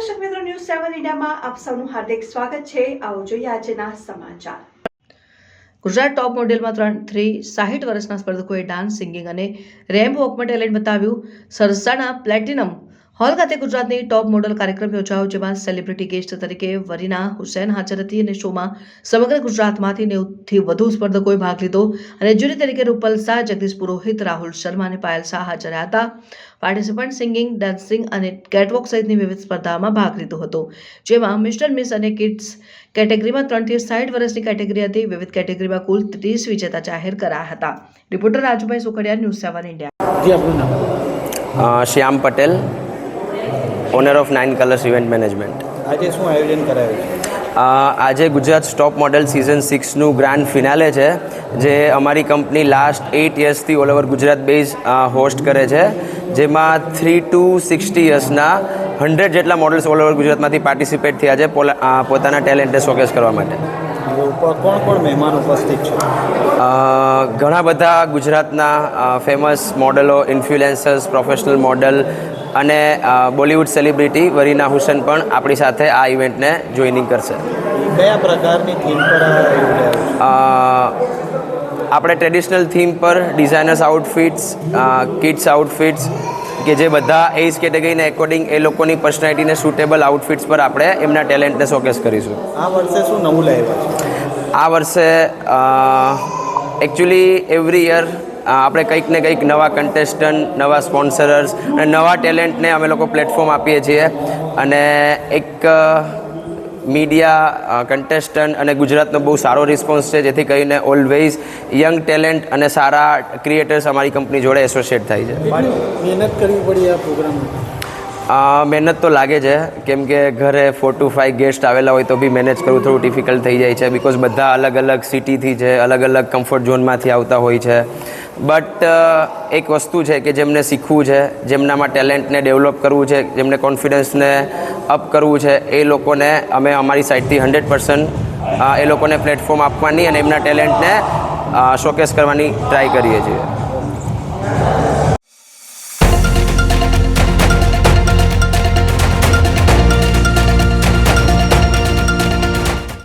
સેવન ઇન્ડિયામાં આપ સૌનું હાર્દિક સ્વાગત છે. આવો જોઈએ આજના સમાચાર. ગુજરાત ટોપ મોડેલમાં ત્રણ થ્રી સાહીઠ વર્ષના સ્પર્ધકોએ ડાન્સ, સિંગિંગ અને રેમ્પ વોકમાં ટેલેન્ટ બતાવ્યું. સરસાના પ્લેટિનમ હોલ ખાતે ગુજરાતની ટોપ મોડલ કાર્યક્રમ યોજાયો જેમાં સેલિબ્રિટી ગેસ્ટ તરીકે વરીના હુસેન હાજર હતી અને શોમાં સમગ્ર ગુજરાતમાંથી નેવથી વધુ સ્પર્ધકોએ ભાગ લીધો. અને જ્યુરી તરીકે રૂપલ શાહ જગદીશ પુરોહિત રાહુલ શર્મા અને પાયલ શાહ હાજર હતા. પાર્ટિસિપન્ટ સિંગિંગ ડાન્સિંગ અને કેટવોક સહિતની વિવિધ સ્પર્ધામાં ભાગ લીધો હતો જેમાં મિસ્ટર મિસ અને કિડ્સ કેટેગરીમાં ત્રણથી સાઠ વર્ષની કેટેગરી હતી. વિવિધ કેટેગરીમાં કુલ ત્રીસ વિજેતા જાહેર કરાયા હતા. Reporter Rajubhai Sukhadia news seven India Shyam Patel. Owner of nine colours event management આજે શું આયોજન કરાયું છે? આજે ગુજરાત સ્ટોપ મોડેલ સિઝન સિક્સનું ગ્રાન્ડ ફિનાલે છે જે અમારી company last eight યર્સથી all over Gujarat base host કરે છે. જેમાં થ્રી ટુ સિક્સટી યર્સના હંડ્રેડ જેટલા મોડલ્સ ઓલ ઓવર ગુજરાતમાંથી પાર્ટિસિપેટ થયા છે પોલા- પોતાના ટેલેન્ટને શોકેસ કરવા માટે. કોણ કોણ મહેમાન ઉપસ્થિત છે? ઘણા બધા ગુજરાતના ફેમસ મોડલો ઇન્ફ્લુએન્સર્સ પ્રોફેશનલ મોડલ અને બોલિવૂડ સેલિબ્રિટી વરીના હુસેન પણ આપણી સાથે આ ઇવેન્ટને જોઈનિંગ કરશે. કયા પ્રકારની થીમ પર આપણે ટ્રેડિશનલ થીમ પર ડિઝાઇનર્સ આઉટફિટ્સ કિડ્સ આઉટફિટ્સ કે જે બધા એજ કેટેગરીને એકોર્ડિંગ એ લોકોની પર્સનાલિટીને સુટેબલ આઉટફિટ્સ પર આપણે એમના ટેલેન્ટને શોકેસ કરીશું. આ વર્ષે શું નવું લાવ્યું આ વર્ષે એકચ્યુઅલી એવરી યર આપણે કંઈક ને કંઈક નવા કન્ટેસ્ટન્ટ નવા સ્પોન્સરર્સ અને નવા ટેલેન્ટને અમે લોકો પ્લેટફોર્મ આપીએ છીએ. અને એક મીડિયા કન્ટેસ્ટન્ટ અને ગુજરાતનો બહુ સારો રિસ્પોન્સ છે જેથી કરીને ઓલવેઝ યંગ ટેલેન્ટ અને સારા ક્રિએટર્સ અમારી કંપની જોડે એસોસિએટ થાય છે. મહેનત કરવી પડી આ પ્રોગ્રામ મહેનત તો લાગે છે કેમ કે ઘરે ફોર ટુ ફાઇવ ગેસ્ટ આવેલા હોય તો બી મેનેજ કરવું થોડું ડિફિકલ્ટ થઈ જાય છે બિકોઝ બધા અલગ અલગ સિટીથી છે અલગ અલગ કમ્ફર્ટ ઝોનમાંથી આવતા હોય છે. બટ એક વસ્તુ છે કે જેમને શીખવું છે, જેમનામાં ટેલેન્ટને ડેવલપ કરવું છે, જેમને કોન્ફિડન્સને અપ કરવું છે, એ લોકોને અમે અમારી સાઈડથી હંડ્રેડ પર્સન્ટ એ લોકોને પ્લેટફોર્મ આપવાની અને એમના ટેલેન્ટને શોકેસ કરવાની ટ્રાય કરીએ છીએ.